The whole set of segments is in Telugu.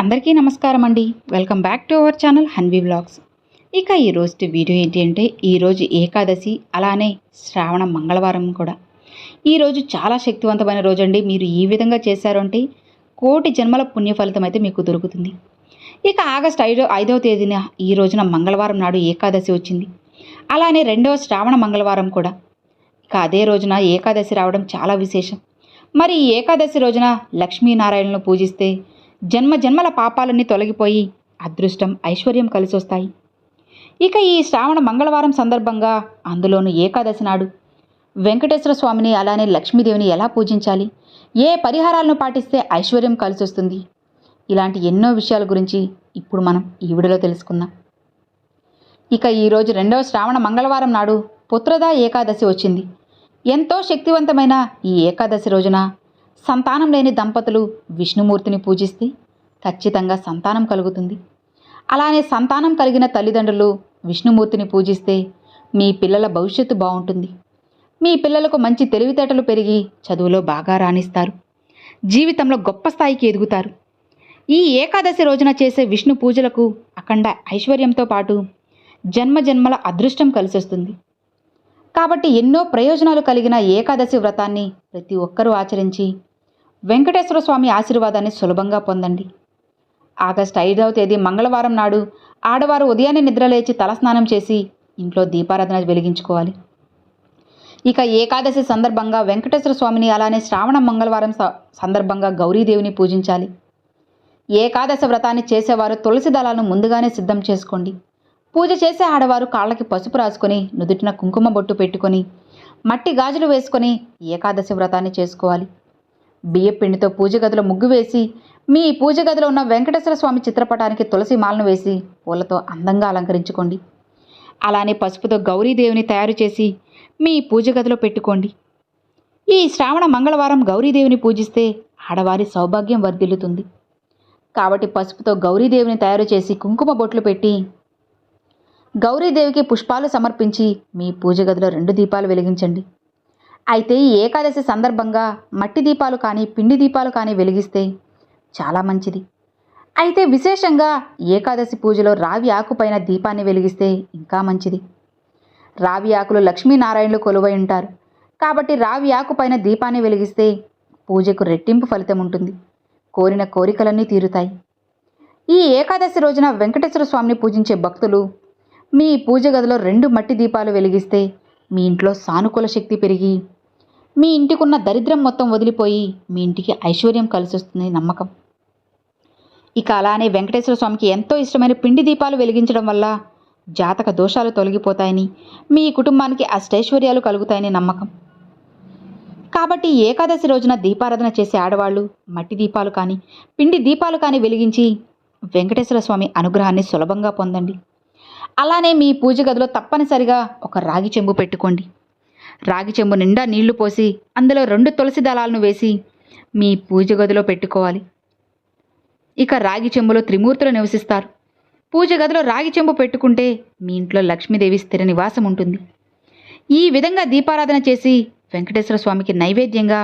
అందరికీ నమస్కారం అండి. Welcome back to our channel Hanvi vlogs ఇక ఈరోజు వీడియో ఏంటి అంటే ఈరోజు ఏకాదశి అలానే శ్రావణ మంగళవారం కూడా. ఈరోజు చాలా శక్తివంతమైన రోజు అండి మీరు ఈ విధంగా చేశారు అంటే కోటి జన్మల పుణ్య ఫలితం అయితే మీకు దొరుకుతుంది. ఇక ఆగస్ట్ ఐదో ఐదవ తేదీన ఈ రోజున మంగళవారం నాడు ఏకాదశి వచ్చింది. అలానే రెండవ శ్రావణ మంగళవారం కూడా. ఇక అదే రోజున ఏకాదశి రావడం చాలా విశేషం. మరి ఈ ఏకాదశి రోజున లక్ష్మీనారాయణను పూజిస్తే జన్మ జన్మల పాపాలన్నీ తొలగిపోయి అదృష్టం ఐశ్వర్యం కలిసొస్తాయి. ఇక ఈ శ్రావణ మంగళవారం సందర్భంగా అందులోనూ ఏకాదశి నాడు వెంకటేశ్వర స్వామిని అలానే లక్ష్మీదేవిని ఎలా పూజించాలి? ఏ పరిహారాలను పాటిస్తే ఐశ్వర్యం కలిసొస్తుంది? ఇలాంటి ఎన్నో విషయాల గురించి ఇప్పుడు మనం ఈ వీడియోలో తెలుసుకుందాం. ఇక ఈరోజు రెండవ శ్రావణ మంగళవారం నాడు పుత్రదా ఏకాదశి వచ్చింది. ఎంతో శక్తివంతమైన ఈ ఏకాదశి రోజున సంతానం లేని దంపతులు విష్ణుమూర్తిని పూజిస్తే ఖచ్చితంగా సంతానం కలుగుతుంది. అలానే సంతానం కలిగిన తల్లిదండ్రులు విష్ణుమూర్తిని పూజిస్తే మీ పిల్లల భవిష్యత్తు బాగుంటుంది. మీ పిల్లలకు మంచి తెలివితేటలు పెరిగి చదువులో బాగా రాణిస్తారు. జీవితంలో గొప్ప స్థాయికి ఎదుగుతారు. ఈ ఏకాదశి రోజున చేసే విష్ణు పూజలకు అఖండ ఐశ్వర్యంతో పాటు జన్మ జన్మల అదృష్టం కలిసొస్తుంది. కాబట్టి ఎన్నో ప్రయోజనాలు కలిగిన ఏకాదశి వ్రతాన్ని ప్రతి ఒక్కరూ ఆచరించి వెంకటేశ్వర స్వామి ఆశీర్వాదాన్ని సులభంగా పొందండి. ఆగస్టు ఐదవ తేదీ మంగళవారం నాడు ఆడవారు ఉదయాన్నే నిద్రలేచి తలస్నానం చేసి ఇంట్లో దీపారాధన వెలిగించుకోవాలి. ఇక ఏకాదశి సందర్భంగా వెంకటేశ్వర స్వామిని అలానే శ్రావణ మంగళవారం స- సందర్భంగా గౌరీదేవిని పూజించాలి. ఏకాదశి వ్రతాన్ని చేసేవారు తులసి దళాలను ముందుగానే సిద్ధం చేసుకోండి. పూజ చేసే ఆడవారు కాళ్ళకి పసుపు రాసుకొని నుదుటిన కుంకుమ బొట్టు పెట్టుకొని మట్టి గాజులు వేసుకొని ఏకాదశి వ్రతాన్ని చేసుకోవాలి. బియ్యపిండితో పూజ గదిలో ముగ్గు వేసి మీ పూజ గదిలో ఉన్న వెంకటేశ్వర స్వామి చిత్రపటానికి తులసి మాలను వేసి పూలతో అందంగా అలంకరించుకోండి. అలానే పసుపుతో గౌరీదేవిని తయారు చేసి మీ పూజ గదిలో పెట్టుకోండి. ఈ శ్రావణ మంగళవారం గౌరీదేవిని పూజిస్తే ఆడవారి సౌభాగ్యం వర్ధిల్లుతుంది. కాబట్టి పసుపుతో గౌరీదేవిని తయారు చేసి కుంకుమ బొట్లు పెట్టి గౌరీదేవికి పుష్పాలు సమర్పించి మీ పూజ గదిలో రెండు దీపాలు వెలిగించండి. అయితే ఈ ఏకాదశి సందర్భంగా మట్టి దీపాలు కానీ పిండి దీపాలు కానీ వెలిగిస్తే చాలా మంచిది. అయితే విశేషంగా ఏకాదశి పూజలో రావి ఆకుపైన దీపాన్ని వెలిగిస్తే ఇంకా మంచిది. రావి ఆకులు లక్ష్మీనారాయణులు కొలువై ఉంటారు. కాబట్టి రావి ఆకుపైన దీపాన్ని వెలిగిస్తే పూజకు రెట్టింపు ఫలితం ఉంటుంది. కోరిన కోరికలన్నీ తీరుతాయి. ఈ ఏకాదశి రోజున వెంకటేశ్వర స్వామిని పూజించే భక్తులు మీ పూజ గదిలో రెండు మట్టి దీపాలు వెలిగిస్తే మీ ఇంట్లో సానుకూల శక్తి పెరిగి మీ ఇంటికున్న దరిద్రం మొత్తం వదిలిపోయి మీ ఇంటికి ఐశ్వర్యం కలిసి వస్తుంది నమ్మకం. ఇక అలానే వెంకటేశ్వర స్వామికి ఎంతో ఇష్టమైన పిండి దీపాలు వెలిగించడం వల్ల జాతక దోషాలు తొలగిపోతాయని మీ కుటుంబానికి అష్టైశ్వర్యాలు కలుగుతాయని నమ్మకం. కాబట్టి ఏకాదశి రోజున దీపారాధన చేసే ఆడవాళ్ళు మట్టి దీపాలు కానీ పిండి దీపాలు కానీ వెలిగించి వెంకటేశ్వర స్వామి అనుగ్రహాన్ని సులభంగా పొందండి. అలానే మీ పూజ గదిలో తప్పనిసరిగా ఒక రాగి చెంబు పెట్టుకోండి. రాగి చెంబు నిండా నీళ్ళు పోసి అందులో రెండు తులసి దళాలను వేసి మీ పూజ గదిలో పెట్టుకోవాలి. ఇక రాగి చెంబులో త్రిమూర్తులు నివసిస్తారు. పూజ గదిలో రాగి చెంబు పెట్టుకుంటే మీ ఇంట్లో లక్ష్మీదేవి స్థిర నివాసం ఉంటుంది. ఈ విధంగా దీపారాధన చేసి వెంకటేశ్వర స్వామికి నైవేద్యంగా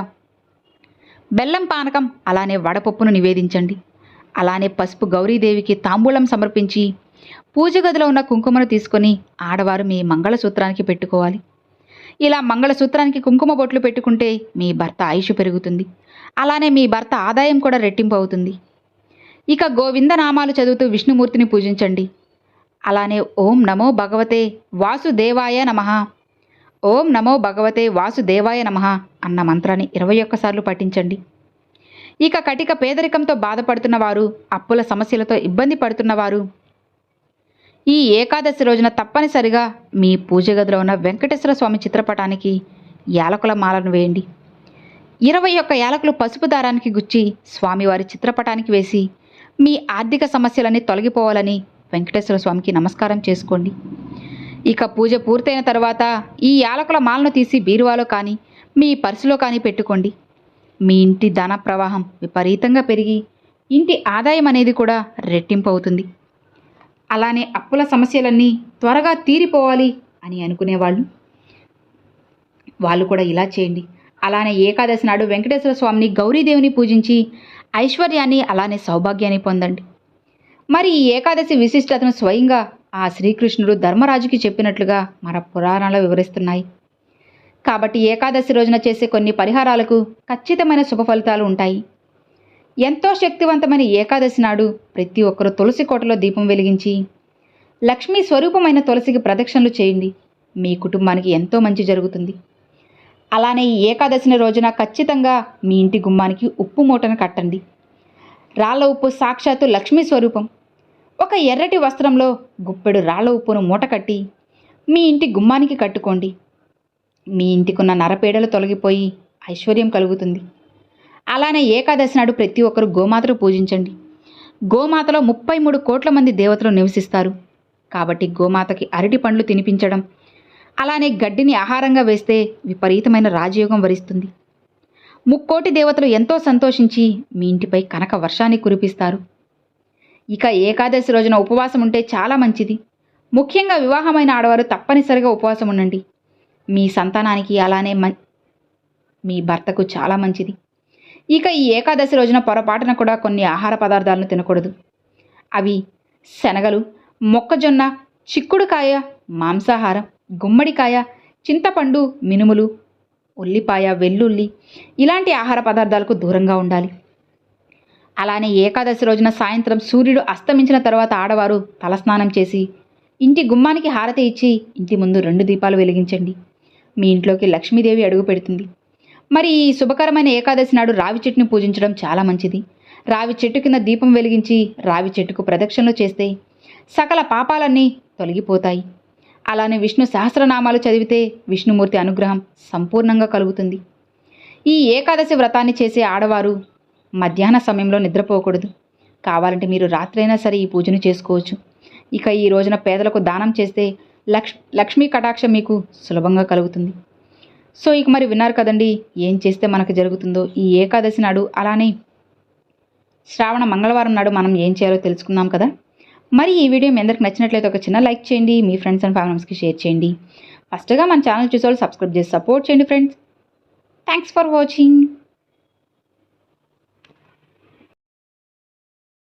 బెల్లం పానకం అలానే వడపప్పును నివేదించండి. అలానే పసుపు గౌరీదేవికి తాంబూలం సమర్పించి పూజ గదిలో ఉన్న కుంకుమను తీసుకొని ఆడవారు మీ మంగళసూత్రానికి పెట్టుకోవాలి. ఇలా మంగళసూత్రానికి కుంకుమ బొట్లు పెట్టుకుంటే మీ భర్త ఆయుష్ పెరుగుతుంది. అలానే మీ భర్త ఆదాయం కూడా రెట్టింపు అవుతుంది. ఇక గోవింద నామాలు చదువుతూ విష్ణుమూర్తిని పూజించండి. అలానే ఓం నమో భగవతే వాసుదేవాయ నమః. ఓం నమో భగవతే వాసుదేవాయ నమః అన్న మంత్రాన్ని ఇరవై ఒక్కసార్లు పఠించండి. ఇక కటిక పేదరికంతో బాధపడుతున్న వారు అప్పుల సమస్యలతో ఇబ్బంది పడుతున్నవారు ఈ ఏకాదశి రోజున తప్పనిసరిగా మీ పూజ గదిలో ఉన్న వెంకటేశ్వర స్వామి చిత్రపటానికి యాలకుల మాలను వేయండి. ఇరవై ఒక్క యాలకులు పసుపు దారానికి గుచ్చి స్వామివారి చిత్రపటానికి వేసి మీ ఆర్థిక సమస్యలన్నీ తొలగిపోవాలని వెంకటేశ్వర స్వామికి నమస్కారం చేసుకోండి. ఇక పూజ పూర్తయిన తర్వాత ఈ యాలకుల మాలను తీసి బీరువాలో కానీ మీ పర్సులో కానీ పెట్టుకోండి. మీ ఇంటి ధన ప్రవాహం విపరీతంగా పెరిగి ఇంటి ఆదాయం అనేది కూడా రెట్టింపు అవుతుంది. అలానే అప్పుల సమస్యలన్నీ త్వరగా తీరిపోవాలి అని అనుకునేవాళ్ళు. వాళ్ళు కూడా ఇలా చేయండి. అలానే ఏకాదశి నాడు వెంకటేశ్వర స్వామిని గౌరీదేవిని పూజించి ఐశ్వర్యాన్ని అలానే సౌభాగ్యాన్ని పొందండి. మరి ఈ ఏకాదశి విశిష్టతను స్వయంగా ఆ శ్రీకృష్ణుడు ధర్మరాజుకి చెప్పినట్లుగా మన పురాణాలు వివరిస్తున్నాయి. కాబట్టి ఏకాదశి రోజున చేసే కొన్ని పరిహారాలకు ఖచ్చితమైన శుభ ఫలితాలు ఉంటాయి. ఎంతో శక్తివంతమైన ఏకాదశి నాడు ప్రతి ఒక్కరూ తులసి కోటలో దీపం వెలిగించి లక్ష్మీ స్వరూపమైన తులసికి ప్రదక్షిణలు చేయండి. మీ కుటుంబానికి ఎంతో మంచి జరుగుతుంది. అలానే ఈ ఏకాదశిని రోజున ఖచ్చితంగా మీ ఇంటి గుమ్మానికి ఉప్పు మూటను కట్టండి. రాళ్ళ ఉప్పు సాక్షాత్తు లక్ష్మీ స్వరూపం. ఒక ఎర్రటి వస్త్రంలో గుప్పెడు రాళ్ళ ఉప్పును మూట కట్టి మీ ఇంటి గుమ్మానికి కట్టుకోండి. మీ ఇంటికున్న నరపేడలు తొలగిపోయి ఐశ్వర్యం కలుగుతుంది. అలానే ఏకాదశి నాడు ప్రతి ఒక్కరు గోమాతను పూజించండి. గోమాతలో ముప్పై మూడు కోట్ల మంది దేవతలు నివసిస్తారు. కాబట్టి గోమాతకి అరటి పండ్లు తినిపించడం అలానే గడ్డిని ఆహారంగా వేస్తే విపరీతమైన రాజయోగం వరిస్తుంది. ముక్కోటి దేవతలు ఎంతో సంతోషించి మీ ఇంటిపై కనక వర్షాన్ని కురిపిస్తారు. ఇక ఏకాదశి రోజున ఉపవాసం ఉంటే చాలా మంచిది. ముఖ్యంగా వివాహమైన ఆడవారు తప్పనిసరిగా ఉపవాసం ఉండండి. మీ సంతానానికి అలానే మీ భర్తకు చాలా మంచిది. ఇక ఈ ఏకాదశి రోజున పొరపాటున కూడా కొన్ని ఆహార పదార్థాలను తినకూడదు. అవి శనగలు మొక్కజొన్న చిక్కుడుకాయ మాంసాహారం గుమ్మడికాయ చింతపండు మినుములు ఉల్లిపాయ వెల్లుల్లి ఇలాంటి ఆహార పదార్థాలకు దూరంగా ఉండాలి. అలానే ఏకాదశి రోజున సాయంత్రం సూర్యుడు అస్తమించిన తర్వాత ఆడవారు తలస్నానం చేసి ఇంటి గుమ్మానికి హారతి ఇచ్చి ఇంటి ముందు రెండు దీపాలు వెలిగించండి. మీ ఇంట్లోకి లక్ష్మీదేవి అడుగు పెడుతుంది. మరి ఈ శుభకరమైన ఏకాదశి నాడు రావి చెట్టుని పూజించడం చాలా మంచిది. రావి చెట్టు కింద దీపం వెలిగించి రావి చెట్టుకు ప్రదక్షిణలు చేస్తే సకల పాపాలన్నీ తొలగిపోతాయి. అలానే విష్ణు సహస్రనామాలు చదివితే విష్ణుమూర్తి అనుగ్రహం సంపూర్ణంగా కలుగుతుంది. ఈ ఏకాదశి వ్రతాన్ని చేసే ఆడవారు మధ్యాహ్న సమయంలో నిద్రపోకూడదు. కావాలంటే మీరు రాత్రైనా సరే ఈ పూజను చేసుకోవచ్చు. ఇక ఈ రోజున పేదలకు దానం చేస్తే లక్ష్ లక్ష్మీ కటాక్షం మీకు సులభంగా కలుగుతుంది. సో ఇక మరి విన్నారు కదండి ఏం చేస్తే మనకు జరుగుతుందో ఈ ఏకాదశి నాడు అలానే. శ్రావణ మంగళవారం నాడు మనం ఏం చేయాలో తెలుసుకుందాం కదా. మరి ఈ వీడియో మీ అందరికి నచ్చినట్లయితే ఒక చిన్న లైక్ చేయండి మీ ఫ్రెండ్స్ అండ్ ఫ్యామిలీస్కి షేర్ చేయండి. ఫస్ట్గా మన ఛానల్ చూసేవాళ్ళు సబ్స్క్రైబ్ చేసి సపోర్ట్ చేయండి ఫ్రెండ్స్. Thanks for watching.